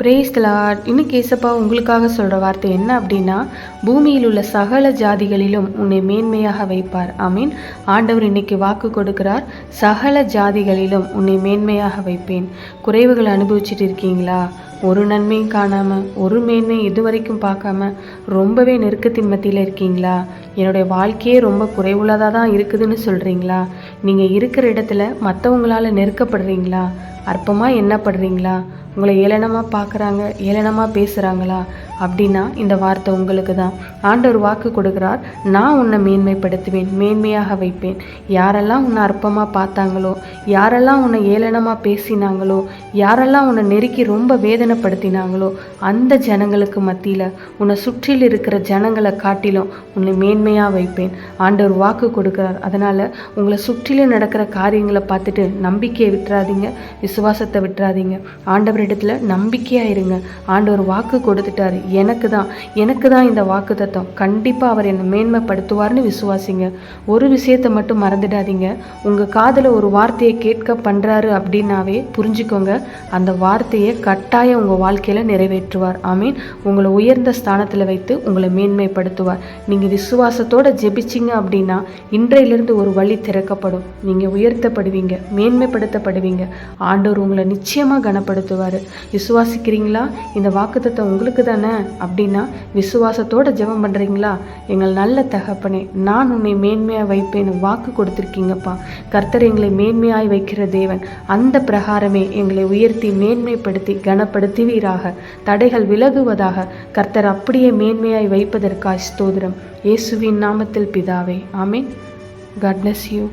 Brace Lord இன்னைக்கு ஏசப்பா உங்களுக்காக சொல்கிற வார்த்தை என்ன அப்படின்னா பூமியில் உள்ள சகல ஜாதிகளிலும் உன்னை மேன்மையாக வைப்பார். ஆமீன். ஆண்டவர் இன்னைக்கு வாக்கு கொடுக்கிறார். சகல ஜாதிகளிலும் உன்னை மேன்மையாக வைப்பேன். குறைவுகளை அனுபவிச்சுட்டு இருக்கீங்களா? ஒரு நன்மையும் காணாமல் ஒரு மேன்மையும் இது வரைக்கும் பார்க்காம ரொம்பவே நெருக்கத்தின் மத்தியில் இருக்கீங்களா? என்னுடைய வாழ்க்கையே ரொம்ப குறைவுள்ளதாக தான் இருக்குதுன்னு சொல்கிறீங்களா நீங்கள் இருக்கிற இடத்துல மற்றவங்களால் நெருக்கப்படுறீங்களா? அற்பமாக எண்ணப்படுறீங்களா? உங்களை ஏளனமாக பார்க்குறாங்க ஏளனமாக பேசுகிறாங்களா அப்படின்னா இந்த வார்த்தை உங்களுக்கு தான் ஆண்டவர் வாக்கு கொடுக்குறார் நான் உன்னை மேன்மைப்படுத்துவேன் மேன்மையாக வைப்பேன். யாரெல்லாம் உன்னை அற்பமாக பார்த்தாங்களோ யாரெல்லாம் உன்னை ஏளனமாக பேசினாங்களோ யாரெல்லாம் உன்னை நெருக்கி ரொம்ப வேதனைப்படுத்தினாங்களோ அந்த ஜனங்களுக்கு மத்தியில் உன்னை சுற்றில் இருக்கிற ஜனங்களை காட்டிலும் உன்னை மேன்மையாக வைப்பேன். ஆண்டவர் வாக்கு கொடுக்குறார். அதனால் உங்களை சுற்றிலும் நடக்கிற காரியங்களை பார்த்துட்டு நம்பிக்கையை விட்டுறாதீங்க விசுவாசத்தை விட்டுறாதீங்க. ஆண்டவரிடத்தில் நம்பிக்கையாக இருங்க. ஆண்டவர் வாக்கு கொடுத்துட்டாரு. எனக்கு தான் எனக்கு தான் இந்த வாக்கு தத்துவம் கண்டிப்பாக அவர் என்னை மேன்மைப்படுத்துவார்னு விசுவாசிங்க. ஒரு விஷயத்தை மட்டும் மறந்துடாதீங்க. உங்கள் காதில் ஒரு வார்த்தையை கேட்க பண்ணுறாரு அப்படின்னாவே புரிஞ்சுக்கோங்க. அந்த வார்த்தையை கட்டாயம் உங்கள் வாழ்க்கையில் நிறைவேற்றுவார். ஆமீன். உங்களை உயர்ந்த ஸ்தானத்தில் வைத்து உங்களை மேன்மைப்படுத்துவார். நீங்கள் விசுவாசத்தோட ஜெபிச்சிங்க அப்படின்னா இன்றையிலிருந்து ஒரு வழி திறக்கப்படும். நீங்கள் உயர்த்தப்படுவீங்க மேன்மைப்படுத்தப்படுவீங்க. ஆண்டவர் உங்களை நிச்சயமாக கனப்படுத்துவார். விசுவாசிக்கிறீங்களா? இந்த வாக்குத்தத்தை உங்களுக்கு தானே அப்படின்னா விசுவாசத்தோட ஜெபம் பண்ணுறீங்களா எங்கள் நல்ல தகப்பனே நான் உன்னை மேன்மையாக வைப்பேன்னு வாக்கு கொடுத்துருக்கீங்கப்பா. கர்த்தர் எங்களை மேன்மையாய் வைக்கிற தேவன். அந்த பிரகாரமே எங்களை உயர்த்தி மேன்மைப்படுத்தி கனப்படுத்துவீராக. தடைகள் விலகுவதாக கர்த்தர் அப்படியே மேன்மையாய் வைப்பதற்காய் ஸ்தோதிரம் இயேசுவின் நாமத்தில் பிதாவே ஆமீன். God bless you